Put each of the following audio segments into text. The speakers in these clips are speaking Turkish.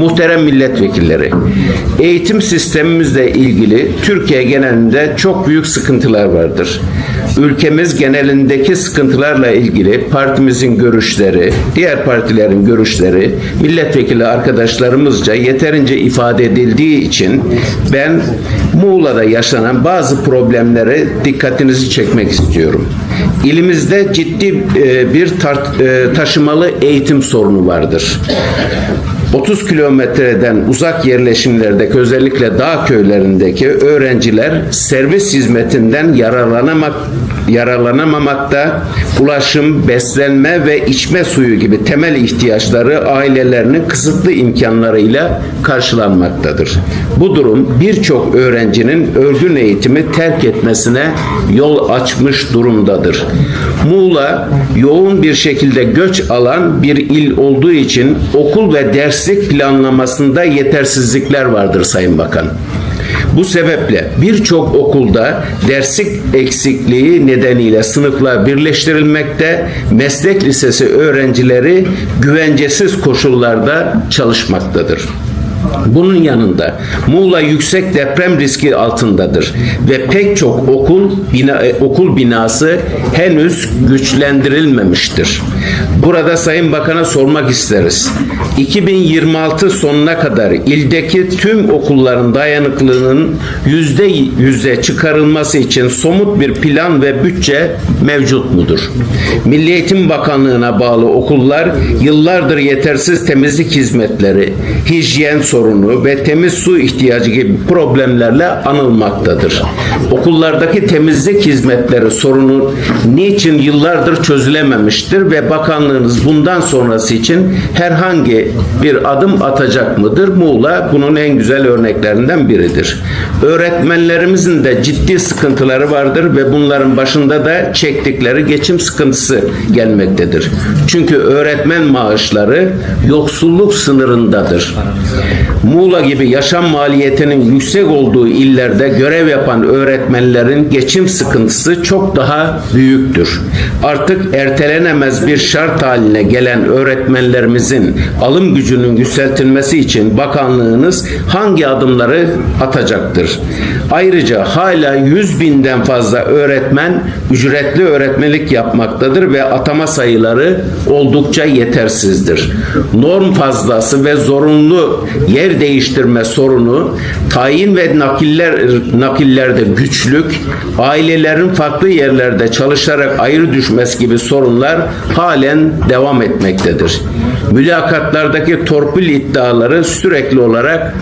Muhterem milletvekilleri, eğitim sistemimizle ilgili Türkiye genelinde çok büyük sıkıntılar vardır. Ülkemiz genelindeki sıkıntılarla ilgili partimizin görüşleri, diğer partilerin görüşleri, milletvekili arkadaşlarımızca yeterince ifade edildiği için ben Muğla'da yaşanan bazı problemlere dikkatinizi çekmek istiyorum. İlimizde ciddi e, bir e, taşımalı eğitim sorunu vardır. 30 kilometreden uzak yerleşimlerdeki özellikle dağ köylerindeki öğrenciler servis hizmetinden yararlanamak yararlanamamakta, ulaşım, beslenme ve içme suyu gibi temel ihtiyaçları ailelerinin kısıtlı imkanlarıyla karşılanmaktadır. Bu durum birçok öğrencinin örgün eğitimi terk etmesine yol açmış durumdadır. Muğla yoğun bir şekilde göç alan bir il olduğu için okul ve derslik planlamasında yetersizlikler vardır Sayın Bakan. Bu sebeple birçok okulda derslik eksikliği nedeniyle sınıflar birleştirilmekte, meslek lisesi öğrencileri güvencesiz koşullarda çalışmaktadır. Bunun yanında Muğla yüksek deprem riski altındadır ve pek çok okul bina, e, okul binası henüz güçlendirilmemiştir. Burada Sayın Bakan'a sormak isteriz. 2026 sonuna kadar ildeki tüm okulların dayanıklılığının yüzde yüze çıkarılması için somut bir plan ve bütçe mevcut mudur? Milli Eğitim Bakanlığı'na bağlı okullar yıllardır yetersiz temizlik hizmetleri, hijyen sorunu ve temiz su ihtiyacı gibi problemlerle anılmaktadır. Okullardaki temizlik hizmetleri sorunu niçin yıllardır çözülememiştir ve bakanlığınız bundan sonrası için herhangi bir adım atacak mıdır? Muğla bunun en güzel örneklerinden biridir. Öğretmenlerimizin de ciddi sıkıntıları vardır ve bunların başında da çektikleri geçim sıkıntısı gelmektedir. Çünkü öğretmen maaşları yoksulluk sınırındadır. Muğla gibi yaşam maliyetinin yüksek olduğu illerde görev yapan öğretmenlerin geçim sıkıntısı çok daha büyüktür. Artık ertelenemez bir şart haline gelen öğretmenlerimizin alım gücünün yükseltilmesi için bakanlığınız hangi adımları atacaktır? Ayrıca hala 100 binden fazla öğretmen ücretli öğretmenlik yapmaktadır ve atama sayıları oldukça yetersizdir. Norm fazlası ve zorunlu yer değiştirme sorunu, tayin ve nakiller nakillerde güçlük, ailelerin farklı yerlerde çalışarak ayrı düşmesi gibi sorunlar halen devam etmektedir. Mülakatlardaki torpil iddiaları sürekli olarak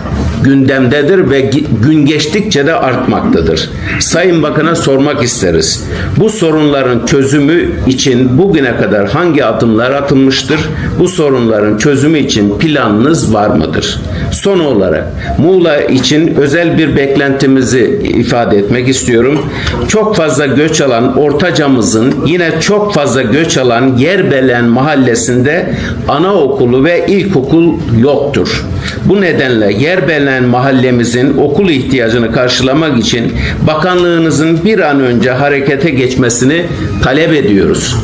gündemdedir ve gün geçtikçe de artmaktadır. Sayın Bakan'a sormak isteriz. Bu sorunların çözümü için bugüne kadar hangi adımlar atılmıştır? Bu sorunların çözümü için planınız var mıdır? Son olarak Muğla için özel bir beklentimizi ifade etmek istiyorum. Çok fazla göç alan Ortacamızın yine çok fazla göç alan Yerbelen mahallesinde anaokulu ve ilkokul yoktur. Bu nedenle Yerbelen mahallemizin okul ihtiyacını karşılamak için bakanlığınızın bir an önce harekete geçmesini talep ediyoruz.